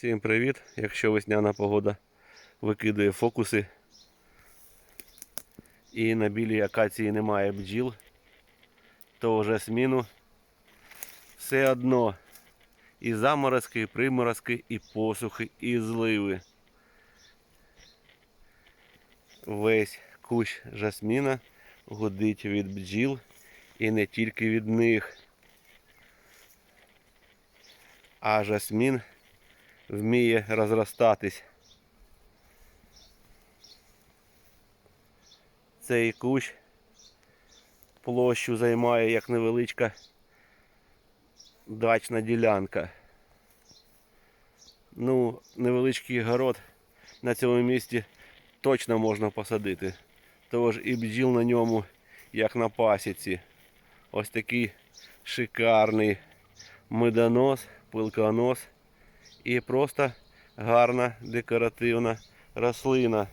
Всім привіт! Якщо весняна погода викидує фокуси і на білій акації немає бджіл, то вже сміну все одно і заморозки, і приморозки, і посухи, і зливи. Весь кущ жасміна гудить від бджіл і не тільки від них. А жасмін вміє розростатись. Цей кущ площу займає як невеличка дачна ділянка. Ну, невеличкий город на цьому місці точно можна посадити. Тож і бджіл на ньому, як на пасіці. Ось такий шикарний медонос, пилконос і просто гарна декоративна рослина.